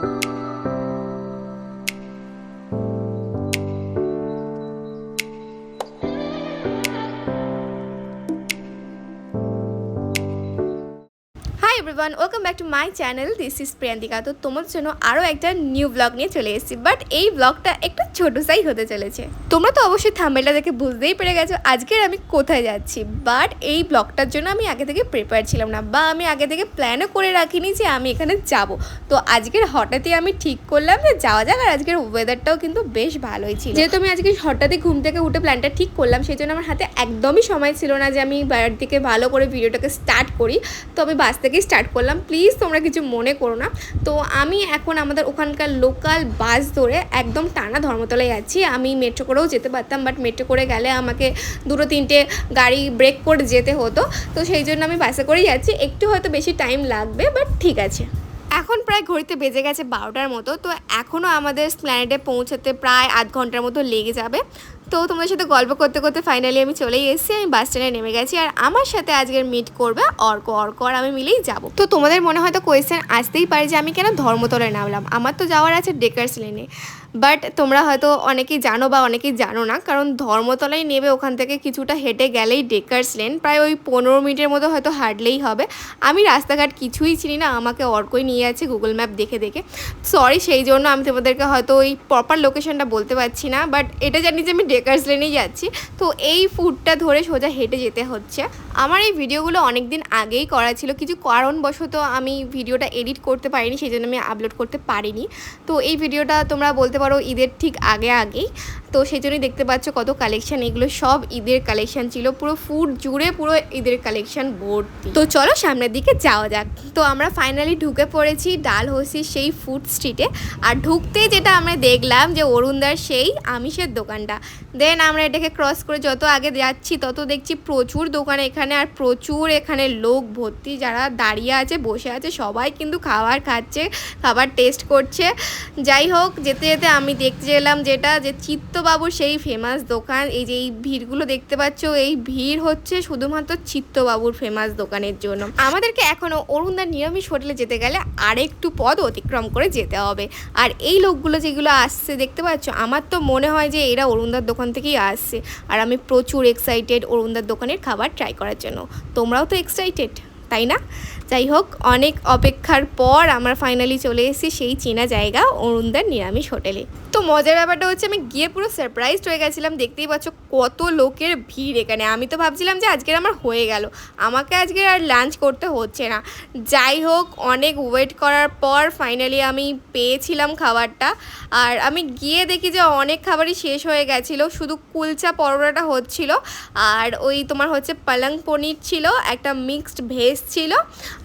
Thank you. Everyone welcome back to my channel this is Priyantika তো তোমাদের জন্য আরও একটা নিউ ব্লগ নিয়ে চলে এসেছি বাট এই ব্লগটা একটু ছোট সাই হতে চলেছে। তোমরা তো অবশ্যই থাম্বেলটা দেখে বুঝতেই পেরে গেছো আজকের আমি কোথায় যাচ্ছি বাট এই ব্লগটার জন্য আমি আগে থেকে প্রিপেয়ার ছিলাম না, বা আমি আগে থেকে প্ল্যানও করে রাখিনি যে আমি এখানে যাব। তো আজকের হঠাৎই আমি ঠিক করলাম যে যাওয়া যাক, আর আজকের ওয়েদারটাও কিন্তু বেশ ভালোই ছিল। যেহেতু আমি আজকে হঠাৎই ঘুম থেকে উঠে প্ল্যানটা ঠিক করলাম, সেই জন্য আমার হাতে একদমই সময় ছিল না যে আমি বাইরের দিকে ভালো করে ভিডিওটাকে স্টার্ট করি। তো আমি বাস থেকেই স্টার্ট করলাম। প্লিজ তোমরা কিছু মনে করো না। তো আমি এখন আমাদের ওখানকার লোকাল বাস ধরে একদম টানা ধর্মতলায় আছি। আমি মেট্রো করেও যেতে পারতাম বাট মেট্রো করে গেলে আমাকে দুটো তিনটে গাড়ি ব্রেক করে যেতে হতো। তো সেই জন্য আমি বাসে করেই যাচ্ছি। একটু হয়তো বেশি টাইম লাগবে বাট ঠিক আছে। এখন প্রায় ঘড়িতে বেজে গেছে বারোটার মতো, তো এখনও আমাদের স্প্ল্যানেডে পৌঁছাতে প্রায় আধ ঘণ্টার মতো লেগে যাবে। তো তোমাদের সাথে গল্প করতে করতে ফাইনালি আমি চলেই এসেছি, আমি বাস স্ট্যান্ডে নেমে গেছি, আর আমার সাথে আজকের মিট করবে অর্ক। অর্ক আর আমি মিলেই যাব। তো তোমাদের মনে হয়তো কোয়েশ্চেন আসতেই পারে যে আমি কেন ধর্মতলায় নামলাম? আমার তো যাওয়ার আছে ডেকার্স লেনে বাট তোমরা হয়তো অনেকেই জানো বা অনেকেই জানো না, কারণ ধর্মতলায় নেবে ওখান থেকে কিছুটা হেঁটে গেলেই ডেকার্স লেন প্রায় ওই পনেরো মিনিটের মতো হয়তো হাঁটলেই হবে। আমি রাস্তাঘাট কিছুই চিনি না, আমাকে অর্কই নিয়ে আছে গুগল ম্যাপ দেখে দেখে। সরি সেই জন্য আমি তোমাদেরকে হয়তো ওই প্রপার লোকেশনটা বলতে পারছি না বাট এটা জানি যে আমি ডেকার্স লেনেই যাচ্ছি। তো এই ফুডটা ধরে সোজা হেঁটে যেতে হচ্ছে। আমার এই ভিডিওগুলো অনেক দিন আগেই করা ছিল, কিছু কারণবশত আমি ভিডিওটা এডিট করতে পারিনি, সেই জন্য আমি আপলোড করতে পারিনি। তো এই ভিডিওটা তোমরা বলতে পারো ঈদের ঠিক আগে আগেই। তো সেই জন্যই দেখতে পাচ্ছ কত কালেকশন এগুলো সব ঈদের কালেকশন ছিল। পুরো ফুড জুড়ে পুরো ঈদের কালেকশন ভর্তি। তো চলো সামনের দিকে যাওয়া যাক। তো আমরা ফাইনালি ঢুকে পড়েছি ডাল ডালহসির সেই ফুড স্ট্রিটে আর ঢুকতেই যেটা আমরা দেখলাম যে অরুণদার সেই আমিষের দোকানটা। দেন আমরা এটাকে ক্রস করে যত আগে যাচ্ছি, তত দেখছি প্রচুর দোকান এখানে। আর প্রচুর এখানে লোক ভর্তি যারা দাঁড়িয়ে আছে, বসে আছে, সবাই কিন্তু খাবার খাচ্ছে, খাবার টেস্ট করছে। যাই হোক, যেতে যেতে আমি দেখতে এলাম যেটা, যে চিত্তবাবুর সেই ফেমাস দোকান। এই যে এই ভিড়গুলো দেখতে পাচ্ছ, এই ভিড় হচ্ছে শুধুমাত্র চিত্তবাবুর ফেমাস দোকানের জন্য। আমাদেরকে এখনও অরুণদার নিরামিষ হোটেলে যেতে গেলে আরেকটু পদ অতিক্রম করে যেতে হবে। আর এই লোকগুলো যেগুলো আসছে, দেখতে পাচ্ছ? আমার তো মনে হয় যে এরা অরুণদার দোকান থেকেই আসছে। আর আমি প্রচুর এক্সাইটেড অরুণদার দোকানের খাবার ট্রাই করার জন্য। তোমরাও তো এক্সাইটেড তাই না? যাই হোক, অনেক অপেক্ষার পর আমরা ফাইনালি চলে এসেছি সেই চেনা জায়গা অরুণদার নিরামিষ হোটেলে তো মজার ব্যাপারটা হচ্ছে আমি গিয়ে পুরো সারপ্রাইজড হয়ে গেছিলাম, দেখতেই পাচ্ছ কত লোকের ভিড় এখানে। আমি তো ভাবছিলাম যে আজকের আমার হয়ে গেল, আমাকে আজকে আর লাঞ্চ করতে হচ্ছে না। যাই হোক, অনেক ওয়েট করার পর ফাইনালি আমি পেয়েছিলাম খাবারটা, আর আমি গিয়ে দেখি যে অনেক খাবারই শেষ হয়ে গেছিল, শুধু কুলচা পরোটাটা হচ্ছিল, আর ওই তোমার হচ্ছে পালং পনির ছিল, একটা মিক্সড ভেজ ছিল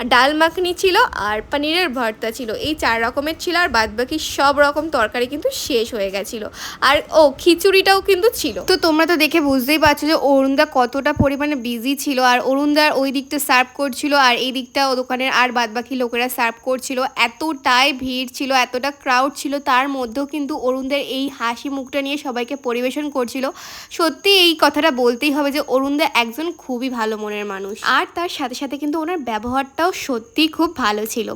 ডাল মাখনি ছিল আর পনিরের ভর্তা ছিল। এই চার রকমের ছিল আর বাদবাকি সব রকম তরকারি কিন্তু শেষ হয়ে গেছিল। আর ও, খিচুড়িটাও কিন্তু ছিল। তো তোমরা তো দেখে বুঝতেই পারছ যে অরুণদা কতটা পরিমাণে বিজি ছিল আর অরুণদার ওই দিকটা সার্ভ করছিল আর এই দিকটা ও দোকানের আর বাদবাকি লোকেরা সার্ভ করছিল। এতটাই ভিড় ছিল, এতটা ক্রাউড ছিল, তার মধ্যেও কিন্তু অরুণদের এই হাসি মুখটা নিয়ে সবাইকে পরিবেশন করছিল। সত্যি এই কথাটা বলতেই হবে যে অরুণদা একজন খুবই ভালো মনের মানুষ। আর তার সাথে সাথে কিন্তু ওনার ব্যবহারটাও সত্যিই খুব ভালো ছিল।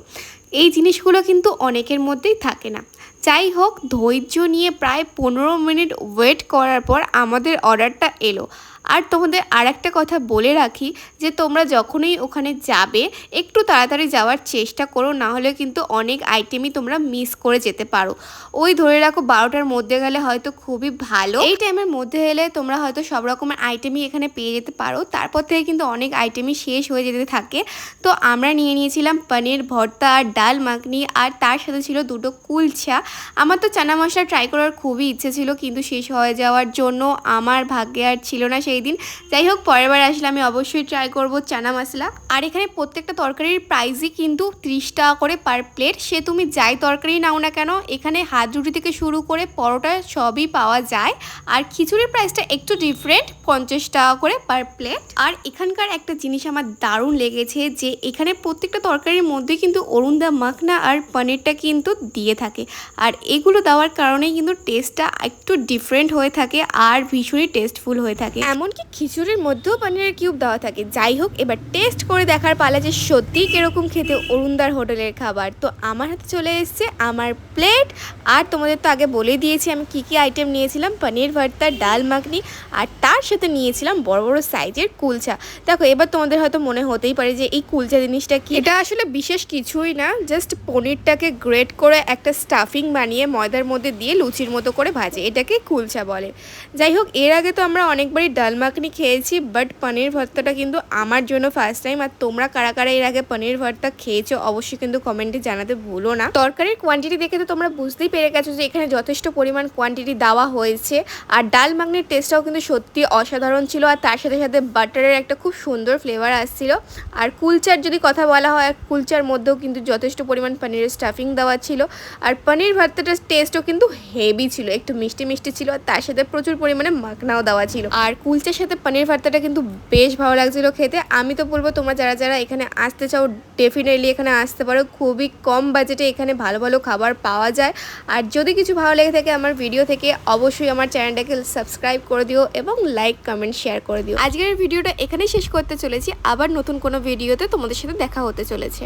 এই জিনিসগুলো কিন্তু অনেকের মধ্যেই থাকে না। যাই হোক, ধৈর্য নিয়ে প্রায় পনেরো মিনিট ওয়েট করার পর আমাদের অর্ডারটা এলো। আর তোমাদের আর একটা কথা বলে রাখি, যে তোমরা যখনই ওখানে যাবে, একটু তাড়াতাড়ি যাওয়ার চেষ্টা করো, না হলে কিন্তু অনেক আইটেমই তোমরা মিস করে যেতে পারো। ওই ধরে রাখো, বারোটার মধ্যে গেলে হয়তো খুবই ভালো। এই টাইমের মধ্যে এলে তোমরা হয়তো সব রকমের আইটেমই এখানে পেয়ে যেতে পারো। তারপর থেকে কিন্তু অনেক আইটেমই শেষ হয়ে যেতে থাকে। তো আমরা নিয়ে নিয়েছিলাম পনির, ভর্তা আর ডাল মাখনি আর তার সাথে ছিল দুটো কুলচা। আমার তো চানা মশলা ট্রাই করার খুবই ইচ্ছে ছিল, কিন্তু শেষ হয়ে যাওয়ার জন্য আমার ভাগ্যে আর ছিল না সেই দিন। যাই হোক, পরের বার আসলে আমি অবশ্যই ট্রাই করব চানা মশলা আর এখানে প্রত্যেকটা তরকারির প্রাইসই কিন্তু ত্রিশ টাকা করে পার প্লেট সে তুমি যাই তরকারি নাও না কেন, এখানে হাত রুটি থেকে শুরু করে পরোটা সবই পাওয়া যায়। আর খিচুড়ির প্রাইসটা একটু ডিফারেন্ট পঞ্চাশ টাকা করে পার প্লেট আর এখানকার একটা জিনিস আমার দারুণ লেগেছে যে এখানে প্রত্যেকটা তরকারির মধ্যে কিন্তু অরুণদা মাখনা আর পনিরটা কিন্তু দিয়ে থাকে। আর এগুলো দেওয়ার কারণে কিন্তু টেস্টটা একটু ডিফারেন্ট হয়ে থাকে আর ভীষণই টেস্টফুল হয়ে থাকে। এমনকি খিচুড়ির মধ্যেও পনিরের কিউব দেওয়া থাকে। যাই হোক, এবার টেস্ট করে দেখার পালা যে সত্যিই কীরকম খেতে অরুণদার হোটেলের খাবার। তো আমার হাতে চলে এসছে আমার প্লেট আর তোমাদের তো আগে বলে দিয়েছি, আমি কি কি আইটেম নিয়েছিলাম? পনির ভর্তা, ডাল মাখনি, আর তার সাথে নিয়েছিলাম বড় বড় সাইজের কুলচা। দেখো, এবার তোমাদের হয়তো মনে হতেই পারে যে এই কুলচা জিনিসটা কি? এটা আসলে বিশেষ কিছুই না। জাস্ট পনিরটাকে গ্রেট করে একটা স্টাফিং বানিয়ে ময়দার মধ্যে দিয়ে লুচির মতো করে ভাজে, এটাকে কুলচা বলে। যাই হোক, এর আগে তো আমরা অনেকবারই ডাল মাখনি খেয়েছি বাট পনির ভর্তাটা কিন্তু আমার জন্য ফার্স্ট টাইম আর তোমরা কারা কারা এর আগে পনির ভর্তা খেয়েছো অবশ্যই কিন্তু কমেন্টে জানাতে ভুলো না। তরকারির কোয়ান্টিটি দেখে তো তোমরা বুঝতেই পেরে গেছো যে এখানে যথেষ্ট পরিমাণ কোয়ান্টিটি দেওয়া হয়েছে, আর ডাল মাখনির টেস্টটাও কিন্তু সত্যি অসাধারণ ছিল, আর তার সাথে সাথে বাটারের একটা খুব সুন্দর ফ্লেভার আসছিল। আর কুলচার যদি কথা বলা হয়, কুলচার মধ্যেও কিন্তু যথেষ্ট পরিমাণ পনিরের স্টাফিং দেওয়া ছিল। আর পনির ভর্তাটার টেস্টও কিন্তু হেভি ছিল, একটু মিষ্টি মিষ্টি ছিল, আর তার সাথে প্রচুর পরিমাণে মাখনাও দেওয়া ছিল। আর কুলচার সাথে পনির ভর্তাটা কিন্তু বেশ ভালো লাগছিল খেতে। আমি তো বলব, তোমরা যারা যারা এখানে আসতে চাও ডেফিনেটলি এখানে আসতে পারো। খুবই কম বাজেটে এখানে ভালো ভালো খাবার পাওয়া যায়। আর যদি কিছু ভালো লেগে থাকে আমার ভিডিও থেকে, অবশ্যই আমার চ্যানেলটাকে সাবস্ক্রাইব করে দিও এবং লাইক কমেন্ট শেয়ার করে দিও। আজকের ভিডিওটা এখানেই শেষ করতে চলেছি। আবার নতুন কোনো ভিডিওতে তোমাদের সাথে দেখা হতে চলেছে।